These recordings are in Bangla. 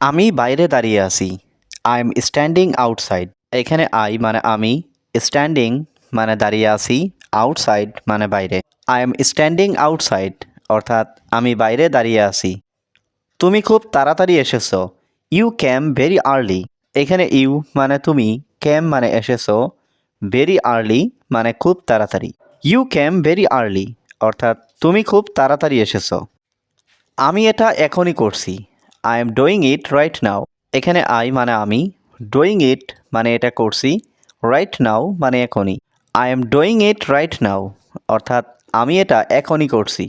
আমি বাইরে দাঁড়িয়ে আছি। আই এম স্ট্যান্ডিং আউটসাইড এখানে আই মানে আমি স্ট্যান্ডিং মানে দাঁড়িয়ে আছি আউটসাইড মানে বাইরে। আই এম স্ট্যান্ডিং আউটসাইড অর্থাৎ আমি বাইরে দাঁড়িয়ে আছি। তুমি খুব তাড়াতাড়ি এসেছ। ইউ ক্যাম ভেরি আর্লি এখানে ইউ মানে তুমি ক্যাম মানে এসেছ। ভেরি আর্লি মানে খুব তাড়াতাড়ি। ইউ ক্যাম ভেরি আর্লি অর্থাৎ তুমি খুব তাড়াতাড়ি এসেছ। আমি এটা এখনই করছি। I am doing it right now এখানে আই মানে আমি। ডুইং ইট মানে এটা করছি। রাইট নাও মানে এখনই। I am doing it right now অর্থাৎ আমি এটা এখনই করছি।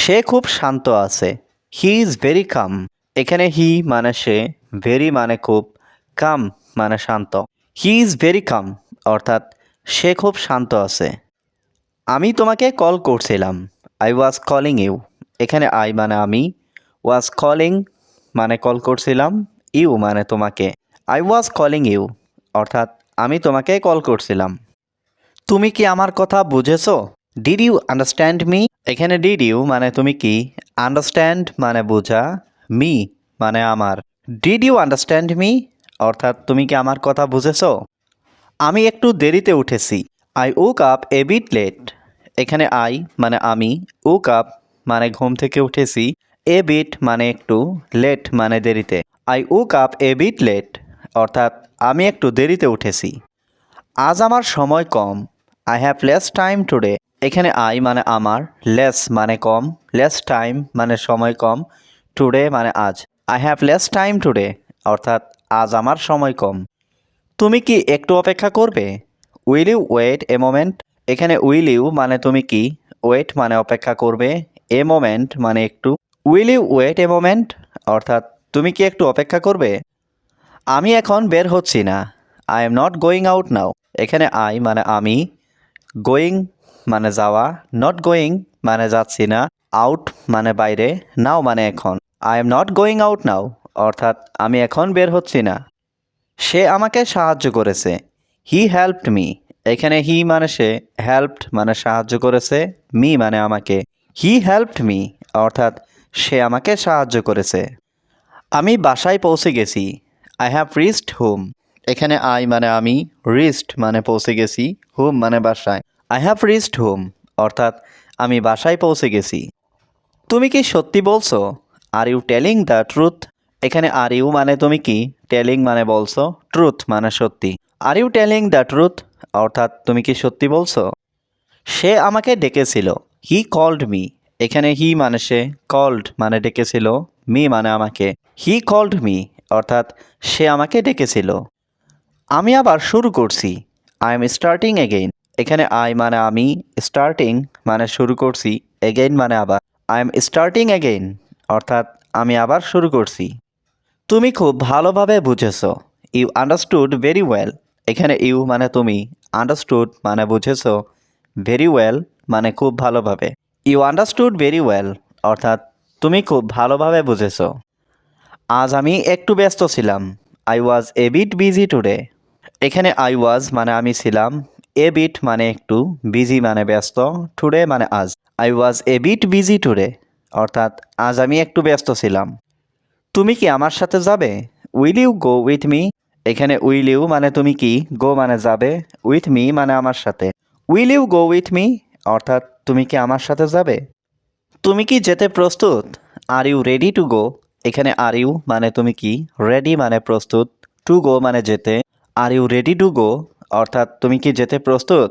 সে খুব শান্ত আছে। হি ইজ ভেরি কাম এখানে হি মানে সে ভেরি মানে খুব কাম মানে শান্ত। হি ইজ ভেরি কাম অর্থাৎ সে খুব শান্ত আছে। আমি তোমাকে কল করছিলাম। আই ওয়াজ কলিং ইউ এখানে আই মানে আমি। ওয়াজ কলিং মানে কল করছিলাম ইউ মানে তোমাকে। আই ওয়াজ কলিং ইউ অর্থাৎ আমি তোমাকে কল করছিলাম। তুমি কি আমার কথা বুঝেছ? ডিড ইউ আন্ডারস্ট্যান্ড মি এখানে ডিড ইউ মানে তুমি কি? আন্ডারস্ট্যান্ড মানে বোঝা মি মানে আমার। ডিড ইউ আন্ডারস্ট্যান্ড মি অর্থাৎ তুমি কি আমার কথা বুঝেছ? আমি একটু দেরিতে উঠেছি। I woke up a bit late এখানে আই মানে আমি ওক আপ মানে ঘুম থেকে উঠেছি। এ বিট মানে একটু লেট মানে দেরিতে। I woke up a bit late অর্থাৎ আমি একটু দেরিতে উঠেছি। আজ আমার সময় কম। I have less time today এখানে আই মানে আমার লেস মানে কম লেস টাইম মানে সময় কম টুডে মানে আজ। I have less time today অর্থাৎ আজ আমার সময় কম। তুমি কি একটু অপেক্ষা করবে? Will you wait a moment এখানে উইল ইউ মানে তুমি কি? ওয়েট মানে অপেক্ষা করবে। এ মোমেন্ট মানে একটু will you wait a moment? অর্থাৎ, তুমি কি একটু অপেক্ষা করবে? আমি এখন বের হচ্ছি না। I am not going out now. এখানে আই মানে আমি। গোয়িং মানে যাওয়া। নট গোয়িং মানে যাচ্ছি না। আউট মানে বাইরে। নাও মানে এখন। I am not going out now. অর্থাৎ, আমি এখন বের হচ্ছি না। সে আমাকে সাহায্য করেছে। He helped me. এখানে হি মানে সে। হেল্পড মানে সাহায্য করেছে। মি মানে আমাকে। He helped me. অর্থাৎ সে আমাকে সাহায্য করেছে। আমি বাসায় পৌঁছে গেছি। আই হ্যাভ রিস্ট হোম এখানে আই মানে আমি রিস্ট মানে পৌঁছে গেছি হোম মানে বাসায়। আই হ্যাভ রিস্ট হোম অর্থাৎ আমি বাসায় পৌঁছে গেছি। তুমি কি সত্যি বলছো? Are you telling the truth এখানে আর ইউ মানে তুমি কি? টেলিং মানে বলছো ট্রুথ মানে সত্যি। Are you telling the truth অর্থাৎ তুমি কি সত্যি বলছো? সে আমাকে ডেকেছিল। হি কল্ড মি এখানে হি মানে সে কল্ড মানে ডেকেছিল মি মানে আমাকে। হি কল্ড মি অর্থাৎ সে আমাকে ডেকেছিল। আমি আবার শুরু করছি। আই এম স্টার্টিং এগেইন এখানে আই মানে আমি স্টার্টিং মানে শুরু করছি এগেইন মানে আবার। আই এম স্টার্টিং এগেইন অর্থাৎ আমি আবার শুরু করছি। তুমি খুব ভালোভাবে বুঝেছ। ইউ আন্ডারস্টুড ভেরি ওয়েল এখানে ইউ মানে তুমি আন্ডারস্টুড মানে বুঝেছ। ভেরি ওয়েল মানে খুব ভালোভাবে। ইউ আন্ডারস্টুড ভেরি ওয়েল অর্থাৎ তুমি খুব ভালোভাবে বুঝেছ। আজ আমি একটু ব্যস্ত ছিলাম। I was a bit busy today এখানে আই ওয়াজ মানে আমি ছিলাম। এ বিট মানে একটু বিজি মানে ব্যস্ত। টুডে মানে আজ। I was a bit busy today অর্থাৎ আজ আমি একটু ব্যস্ত ছিলাম। তুমি কি আমার সাথে যাবে? Will you go with me এখানে উইল ইউ মানে তুমি কি? গো মানে যাবে। উইথ মি মানে আমার সাথে। Will you go with me অর্থাৎ তুমি কি আমার সাথে যাবে? তুমি কি যেতে প্রস্তুত? Are you ready to go এখানে আর ইউ মানে তুমি কি? রেডি মানে প্রস্তুত। টু গো মানে যেতে। Are you ready to go অর্থাৎ তুমি কি যেতে প্রস্তুত?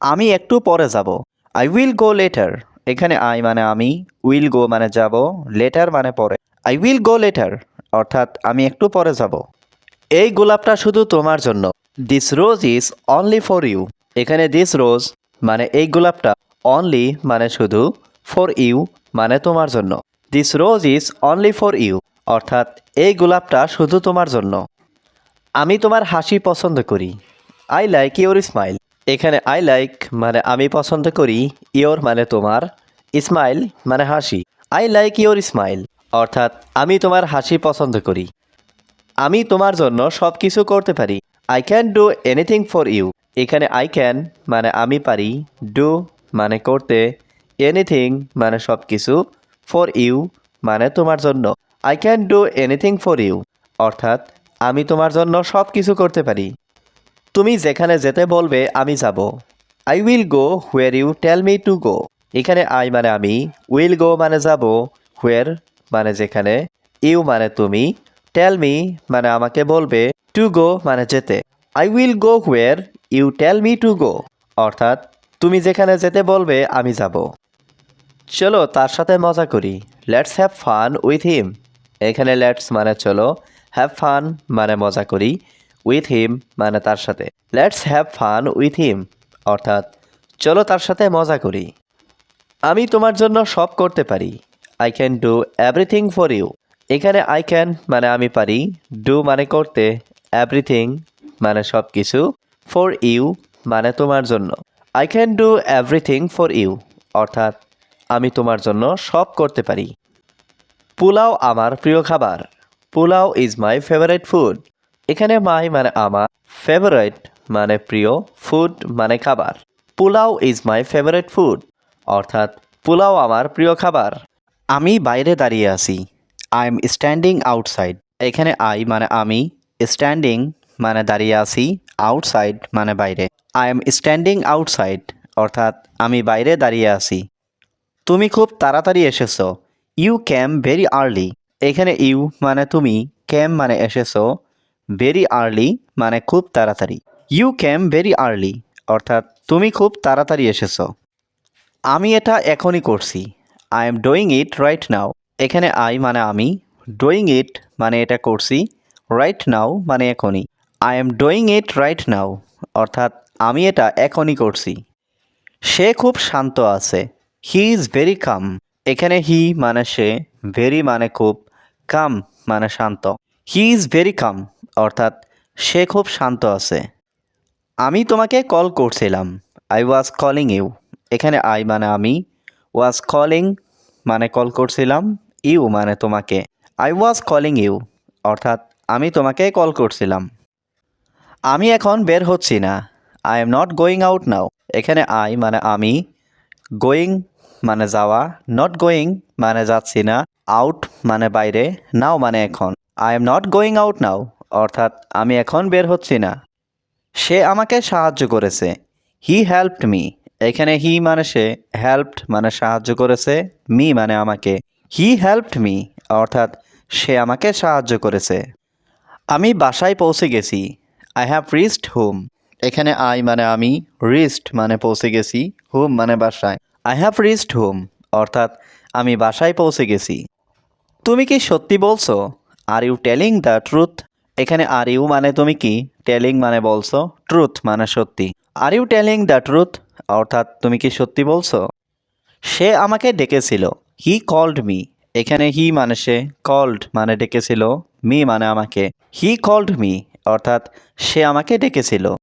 আমি একটু পরে যাব। আই উইল গো লেটার এখানে আই মানে আমি উইল গো মানে যাব লেটার মানে পরে। আই উইল গো লেটার অর্থাৎ আমি একটু পরে যাব। এই গোলাপটা শুধু তোমার জন্য। This rose is only for you এখানে দিস রোজ মানে এই গোলাপটা। অনলি মানে শুধু ফর ইউ মানে তোমার জন্য। This rose is only for you অর্থাৎ এই গোলাপটা শুধু তোমার জন্য। আমি তোমার হাসি পছন্দ করি আই লাইক ইওর স্মাইল এখানে আই লাইক মানে আমি পছন্দ করি ইওর মানে তোমার স্মাইল মানে হাসি। আই লাইক ইওর স্মাইল অর্থাৎ আমি তোমার হাসি পছন্দ করি। আমি তোমার জন্য সব কিছু করতে পারি। I can do anything for you এখানে আই ক্যান মানে আমি পারি ডু মানে করতে এনিথিং মানে সব কিছু ফর ইউ মানে তোমার জন্য। I can do anything for you অর্থাৎ আমি তোমার জন্য সব কিছু করতে পারি। তুমি যেখানে যেতে বলবে, আমি যাব। I will go where you tell me to go এখানে আই মানে আমি উইল গো মানে যাব। হুয়ার মানে যেখানে ইউ মানে তুমি টেল মি মানে আমাকে বলবে টু গো মানে যেতে। I will go where you tell me to go অর্থাৎ তুমি যেখানে যেতে বলবে, আমি যাব। চলো তার সাথে মজা করি। Let's have fun with him এখানে লেটস মানে চলো। হ্যাভ ফান মানে মজা করি। উইথ হিম মানে তার সাথে। Let's have fun with him অর্থাৎ, চলো তার সাথে মজা করি। আমি তোমার জন্য সব করতে পারি। I can do everything for you এখানে আই ক্যান মানে আমি পারি। ডু মানে করতে। এভরিথিং মানে সব কিছু ফর ইউ মানে তোমার জন্য। I can do everything for you অর্থাৎ আমি তোমার জন্য সব করতে পারি। পোলাও আমার প্রিয় খাবার। Pulao is my favourite food এখানে মাই মানে আমার ফেভারিট মানে প্রিয় ফুড মানে খাবার। Pulao is my favourite food অর্থাৎ পোলাও আমার প্রিয় খাবার। আমি বাইরে দাঁড়িয়ে আছি। আই এম স্ট্যান্ডিং আউটসাইড এখানে আই মানে আমি স্ট্যান্ডিং মানে দাঁড়িয়ে আছি আউটসাইড মানে বাইরে। আই এম স্ট্যান্ডিং আউটসাইড অর্থাৎ আমি বাইরে দাঁড়িয়ে আছি। তুমি খুব তাড়াতাড়ি এসেছ। ইউ ক্যাম ভেরি আর্লি এখানে ইউ মানে তুমি ক্যাম মানে এসেছ। ভেরি আর্লি মানে খুব তাড়াতাড়ি। ইউ ক্যাম ভেরি আর্লি অর্থাৎ তুমি খুব তাড়াতাড়ি এসেছ। আমি এটা এখনই করছি। I am doing it right now এখানে আই মানে আমি ডুইং ইট মানে এটা করছি রাইট নাও মানে এখনই। I am doing it right now অর্থাৎ আমি এটা এখনই করছি। সে খুব শান্ত আছে। হি ইজ ভেরি কাম এখানে হি মানে সে ভেরি মানে খুব কাম মানে শান্ত। হি ইজ ভেরি কাম অর্থাৎ সে খুব শান্ত আছে। আমি তোমাকে কল করছিলাম। আই ওয়াজ কলিং ইউ এখানে আই মানে আমি ওয়াজ কলিং মানে কল করছিলাম ইউ মানে তোমাকে। আই ওয়াজ কলিং ইউ অর্থাৎ আমি তোমাকে কল করছিলাম। আমি এখন বের হচ্ছি না। I am not going out now এখানে আই মানে আমি। গোয়িং মানে যাওয়া। নট গোয়িং মানে যাচ্ছি না। আউট মানে বাইরে। নাও মানে এখন। I am not going out now অর্থাৎ আমি এখন বের হচ্ছি না। সে আমাকে সাহায্য করেছে। হি হেল্পড মি এখানে হি মানে সে। হেল্পড মানে সাহায্য করেছে। মি মানে আমাকে। হি হেল্পড মি অর্থাৎ সে আমাকে সাহায্য করেছে। আমি বাসায় পৌঁছে গেছি। আই হ্যাভ রিস্ট হোম এখানে আই মানে আমি রিস্ট মানে পৌঁছে গেছি হোম মানে বাসায়। আই হ্যাভ রিস্ট হোম অর্থাৎ আমি বাসায় পৌঁছে গেছি। তুমি কি সত্যি বলছো? Are you telling the truth এখানে আর ইউ মানে তুমি কি? টেলিং মানে বলছো ট্রুথ মানে সত্যি। Are you telling the truth অর্থাৎ তুমি কি সত্যি বলছো? সে আমাকে ডেকেছিল। হি কল্ড মি এখানে হি মানে সে কল্ড মানে ডেকেছিল মি মানে আমাকে। হি কল্ড মি অর্থাৎ সে আমাকে ডেকেছিল।